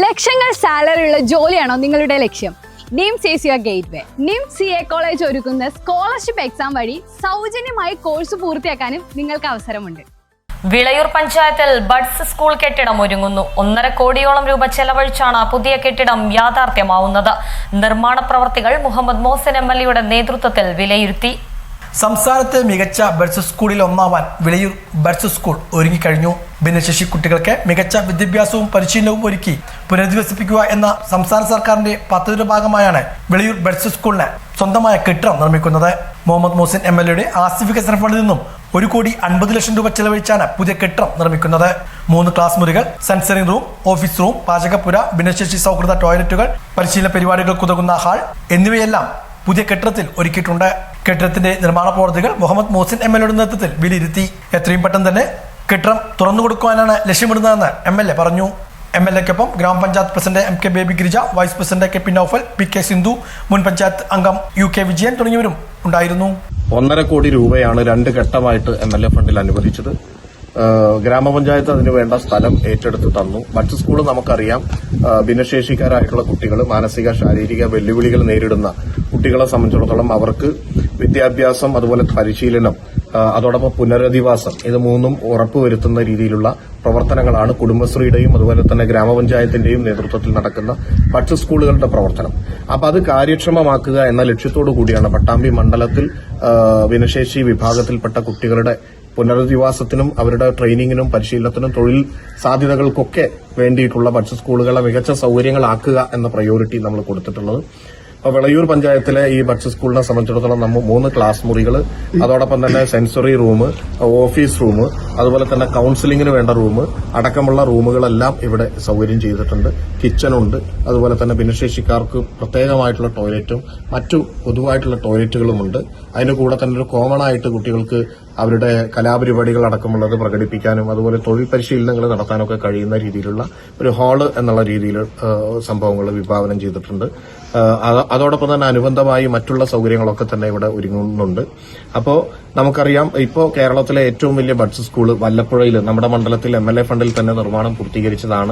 ലക്ഷങ്ങൾ സാലറി ഉള്ള ജോലിയാണോ നിങ്ങളുടെ ലക്ഷ്യം? NIMS is your gateway NIMS C A college ഒരുക്കുന്ന സ്കോളർഷിപ്പ് എക്സാം വഴി സൗജന്യമായി കോഴ്സ് പൂർത്തിയാക്കാനും നിങ്ങൾക്ക് അവസരമുണ്ട്. വിളയൂർ പഞ്ചായത്തിൽ ബഡ്സ് സ്കൂൾ കെട്ടിടം ഒരുങ്ങുന്നു. ഒന്നര കോടിയോളം രൂപ ചെലവഴിച്ചാണ് പുതിയ കെട്ടിടം യാഥാർത്ഥ്യമാവുന്നത്. നിർമ്മാണ പ്രവർത്തികൾ മുഹമ്മദ് മോഹൻ എം എൽ നേതൃത്വത്തിൽ വിലയിരുത്തി. സംസ്ഥാനത്തെ മികച്ച ബഡ്സ് സ്കൂളിൽ ഒന്നാവാൻ വിളയൂർ ബഡ്സ് സ്കൂൾ ഒരുങ്ങിക്കഴിഞ്ഞു. ഭിന്നശേഷി കുട്ടികൾക്ക് മികച്ച വിദ്യാഭ്യാസവും പരിശീലനവും ഒരുക്കി പുനരധിവസിപ്പിക്കുക എന്ന സംസ്ഥാന സർക്കാരിന്റെ പദ്ധതിയുടെ ഭാഗമായാണ് വിളയൂർ ബഡ്സ് സ്കൂളിന് സ്വന്തമായ കെട്ടിടം നിർമ്മിക്കുന്നത്. മുഹമ്മദ് മോസിൻ എം എൽ എയുടെ ആസ്തി വികസന ഫണ്ടിൽ നിന്നും ഒരു കോടി അൻപത് ലക്ഷം രൂപ ചെലവഴിച്ചാണ് പുതിയ കെട്ടിടം നിർമ്മിക്കുന്നത്. മൂന്ന് ക്ലാസ് മുറികൾ സെൻസറിംഗ് റൂം ഓഫീസ് റൂം പാചകപ്പുര ഭിന്നശേഷി സൗഹൃദ ടോയ്ലറ്റുകൾ പരിശീലന പരിപാടികൾക്ക് ഉതകുന്ന ഹാൾ എന്നിവയെല്ലാം പുതിയ കെട്ടിടത്തിൽ ഒരുക്കിയിട്ടുണ്ട്. കെട്ടിടത്തിന്റെ നിർമ്മാണ പ്രവർത്തികൾ മുഹമ്മദ് മോസിൻ എം എൽ എയുടെ നേതൃത്വത്തിൽ വിലയിരുത്തി. എത്രയും പെട്ടെന്ന് തന്നെ കെട്ടിടം തുറന്നു കൊടുക്കുവാനാണ് ലക്ഷ്യമിടുന്നതെന്ന് എം എൽ എ പറഞ്ഞു. എം എൽ എക്കൊപ്പം ഗ്രാമപഞ്ചായത്ത് president M K Baby Girija vice president K P Noufal P K Sindhu മുൻ പഞ്ചായത്ത് അംഗം യു കെ വിജയൻ തുടങ്ങിയവരും ഉണ്ടായിരുന്നു. ഒന്നര കോടി രൂപയാണ് രണ്ട് ഘട്ടമായിട്ട് എം എൽ എ ഫണ്ടിൽ അനുവദിച്ചത്. ഗ്രാമപഞ്ചായത്ത് അതിന് വേണ്ട സ്ഥലം ഏറ്റെടുത്ത് തന്നു. മറ്റ് സ്കൂൾ നമുക്കറിയാം. ഭിന്നശേഷിക്കാരായിട്ടുള്ള കുട്ടികൾ മാനസിക ശാരീരിക വെല്ലുവിളികൾ നേരിടുന്ന കുട്ടികളെ സംബന്ധിച്ചിടത്തോളം അവർക്ക് വിദ്യാഭ്യാസം അതുപോലെ പരിശീലനം അതോടൊപ്പം പുനരധിവാസം ഇത് മൂന്നും ഉറപ്പുവരുത്തുന്ന രീതിയിലുള്ള പ്രവർത്തനങ്ങളാണ് കുടുംബശ്രീയുടെയും അതുപോലെ തന്നെ ഗ്രാമപഞ്ചായത്തിന്റെയും നേതൃത്വത്തിൽ നടക്കുന്ന മറ്റ് സ്കൂളുകളുടെ പ്രവർത്തനം. അപ്പൊ അത് കാര്യക്ഷമമാക്കുക എന്ന ലക്ഷ്യത്തോടു കൂടിയാണ് പട്ടാമ്പി മണ്ഡലത്തിൽ ഭിന്നശേഷി വിഭാഗത്തിൽപ്പെട്ട കുട്ടികളുടെ പുനരധിവാസത്തിനും അവരുടെ ട്രെയിനിങ്ങിനും പരിശീലനത്തിനും തൊഴിൽ സാധ്യതകൾക്കൊക്കെ വേണ്ടിയിട്ടുള്ള പക്ഷ സ്കൂളുകളെ മികച്ച സൗകര്യങ്ങളാക്കുക എന്ന പ്രയോറിറ്റി നമ്മൾ കൊടുത്തിട്ടുള്ളത്. വിളയൂർ പഞ്ചായത്തിലെ ഈ ബഡ്സ് സ്കൂളിനെ സംബന്ധിച്ചിടത്തോളം നമ്മൾ മൂന്ന് ക്ലാസ് മുറികൾ അതോടൊപ്പം തന്നെ സെൻസറി റൂം ഓഫീസ് റൂം അതുപോലെ തന്നെ കൌൺസിലിംഗിന് വേണ്ട റൂം അടക്കമുള്ള റൂമുകളെല്ലാം ഇവിടെ സൗകര്യം ചെയ്തിട്ടുണ്ട്. കിച്ചണുണ്ട് അതുപോലെ തന്നെ ഭിന്നശേഷിക്കാർക്ക് പ്രത്യേകമായിട്ടുള്ള ടോയ്ലറ്റും മറ്റു പൊതുവായിട്ടുള്ള ടോയ്ലറ്റുകളുമുണ്ട് അതിന് കൂടെ തന്നെ ഒരു കോമൺ ആയിട്ട് കുട്ടികൾക്ക് അവരുടെ കലാപരിപാടികൾ അടക്കമുള്ളത് പ്രകടിപ്പിക്കാനും അതുപോലെ തൊഴിൽ പരിശീലനങ്ങൾ നടത്താനൊക്കെ കഴിയുന്ന രീതിയിലുള്ള ഒരു ഹാൾ എന്നുള്ള രീതിയിൽ സംഭവങ്ങൾ വിഭാവനം ചെയ്തിട്ടുണ്ട്. അതോടൊപ്പം തന്നെ അനുബന്ധമായി മറ്റുള്ള സൗകര്യങ്ങളൊക്കെ തന്നെ ഇവിടെ ഒരുങ്ങുന്നുണ്ട്. അപ്പോൾ നമുക്കറിയാം ഇപ്പോൾ കേരളത്തിലെ ഏറ്റവും വലിയ ബഡ്സ് സ്കൂൾ വല്ലപ്പുഴയിൽ നമ്മുടെ മണ്ഡലത്തിൽ എം ഫണ്ടിൽ തന്നെ നിർമ്മാണം പൂർത്തീകരിച്ചതാണ്.